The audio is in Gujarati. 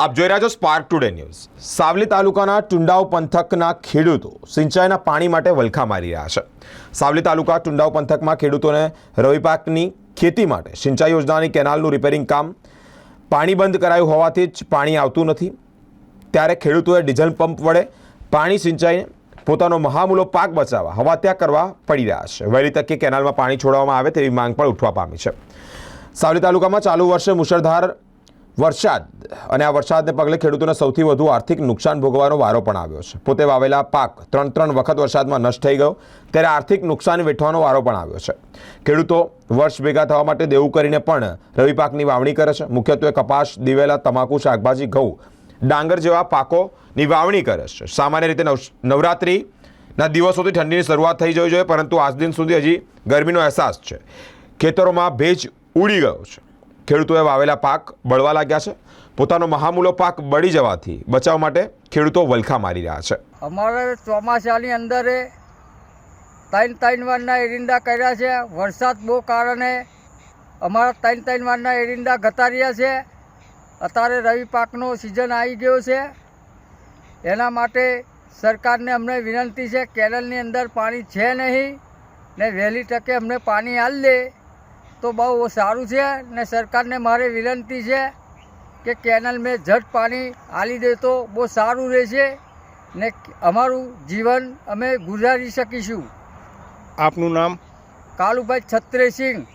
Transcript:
આપ જોઈ રહ્યા છો સ્પાર્ક ટુડે ન્યૂઝ સાવલી તાલુકાના ટુંડાવ પંથકના ખેડૂતો સિંચાઈના પાણી માટે વલખા મારી રહ્યા છે. સાવલી તાલુકા ટુંડાવ પંથકમાં ખેડૂતોને રવિ પાકની ખેતી માટે સિંચાઈ યોજનાની કેનાલનું રિપેરિંગ કામ પાણી બંધ કરાયું હોવાથી જ પાણી આવતું નથી. ત્યારે ખેડૂતોએ ડીઝલ પંપ વડે પાણી સિંચાઈને પોતાનો મહામૂલો પાક બચાવવા, હવા ત્યાગ કરવા પડી રહ્યા છે. વહેલી તકે કેનાલમાં પાણી છોડવામાં આવે તેવી માંગ પણ ઉઠવા પામી છે. સાવલી તાલુકામાં ચાલુ વર્ષે મુશળધાર વરસાદ. અને આ વરસાદને પગલે ખેડૂતોને સૌથી વધુ આર્થિક નુકસાન ભોગવવાનો વારો પણ આવ્યો છે. પોતે વાવેલા પાક ત્રણ ત્રણ વખત વરસાદમાં નષ્ટ થઈ ગયો, ત્યારે આર્થિક નુકસાન વેઠવાનો વારો પણ આવ્યો છે. ખેડૂતો વર્ષ ભેગા થવા માટે દેવું કરીને પણ રવિ પાકની વાવણી કરે છે. મુખ્યત્વે કપાસ, દિવેલા, તમાકુ, શાકભાજી, ઘઉં, ડાંગર જેવા પાકોની વાવણી કરે છે. સામાન્ય રીતે નવ, નવરાત્રિના દિવસોથી ઠંડીની શરૂઆત થઈ જવી જોઈએ, પરંતુ આજ દિન સુધી હજી ગરમીનો અહેસાસ છે. ખેતરોમાં ભેજ ઉડી ગયો છે. ખેડૂતોએ વાવેલા પાક બળવા લાગ્યા છે. પોતાનો મહામૂલો પાક બળી જવાથી બચાવ માટે ખેડૂતો વલખા મારી રહ્યા છે. અમારે ચોમાસાની અંદર ત્રણ ત્રણ વારના એરિંડા કર્યા છે. વરસાદ બહુ કારણે અમારા ત્રણ ત્રણ વારના એરિંડા ઘટાડ્યા છે. અત્યારે રવિ પાકનો સિઝન આવી ગયો છે. એના માટે સરકારને અમને વિનંતી છે કેનલની અંદર પાણી છે નહીં ને વહેલી તકે અમને પાણી આલ દે. તો બહુ સારું છે ને સરકારને મારે વિનંતી છે કે કેનલ મેં ઝટ પાણી આલી દે તો બહુ સારું રહેશે ને અમારું જીવન અમે ગુજારી શકીશું. આપનું નામ? કાલુભાઈ છત્રેસિંહ